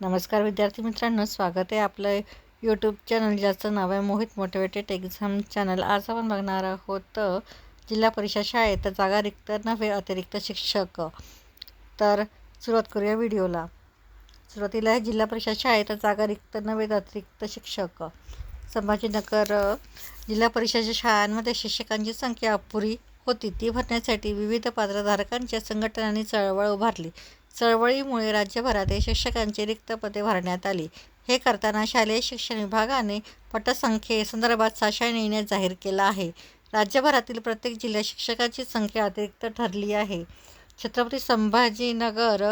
नमस्कार विद्यार्थी मित्रांनो स्वागत आहे आपलं यूट्यूब चॅनल ज्याचं नाव आहे मोहित मोटिवेटेड एक्झाम चॅनल आज आपण बघणार आहोत जिल्हा परिषद शाळेत जागा रिक्त नव्हे अतिरिक्त शिक्षक. तर सुरुवात करूया व्हिडिओला. सुरुवातीला आहे जिल्हा परिषद शाळेत जागा रिक्त नव्हे अतिरिक्त शिक्षक. संभाजीनगर जिल्हा परिषदेच्या शाळांमध्ये शिक्षकांची संख्या अपुरी होती. ती भरण्यासाठी विविध पात्रधारकांच्या संघटनांनी चळवळ उभारली. चळवळीमुळे राज्यभरातील शिक्षकांची रिक्त पदे भरण्यात आली. हे करताना शालेय शिक्षण विभागाने पटसंख्येसंदर्भात साशा निर्णय जाहीर केला आहे. राज्यभरातील प्रत्येक जिल्ह्यात शिक्षकांची संख्या अतिरिक्त ठरली आहे. छत्रपती संभाजीनगर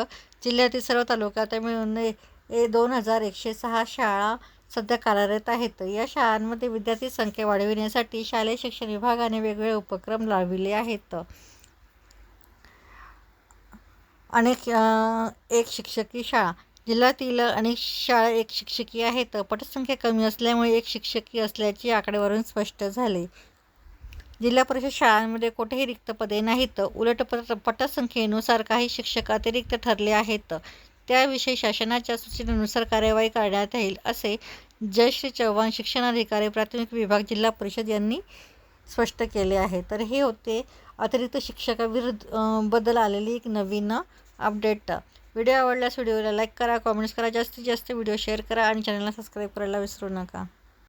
जिल्ह्यातील सर्व तालुक्यात मिळून ए दोन हजार एकशे सहा शाळा सध्या कार्यरत आहेत. या शाळांमध्ये विद्यार्थी संख्या वाढविण्यासाठी शालेय शिक्षण विभागाने वेगवेगळे उपक्रम राबविले आहेत. अनेक एक शिक्षकी शाळा. जिल्ह्यातील अनेक शाळा एक शिक्षकी आहेत पटसंख्या कमी असल्यामुळे एक शिक्षकी असल्याचे आकडेवरून स्पष्ट झाले. जिल्हा परिषद शाळांमध्ये कोठेही रिक्त पदे नाहीत. उलट पट पटसंख्येनुसार काही शिक्षक अतिरिक्त ठरले आहेत. त्याविषयी शासनाच्या सूचनेनुसार कार्यवाही करण्यात येईल असे जयश्री चव्हाण शिक्षणाधिकारी प्राथमिक विभाग जिल्हा परिषद यांनी स्पष्ट केले आहे. तर हे होते अतिरिक्त शिक्षकाविरुद्धबद्दल आलेली एक नवीन अपडेट. व्हिडिओ आवडल्यास व्हिडिओला लाईक करा कॉमेंट्स करा जास्तीत जास्त व्हिडिओ शेअर करा आणि चॅनलला सबस्क्राईब करायला विसरू नका.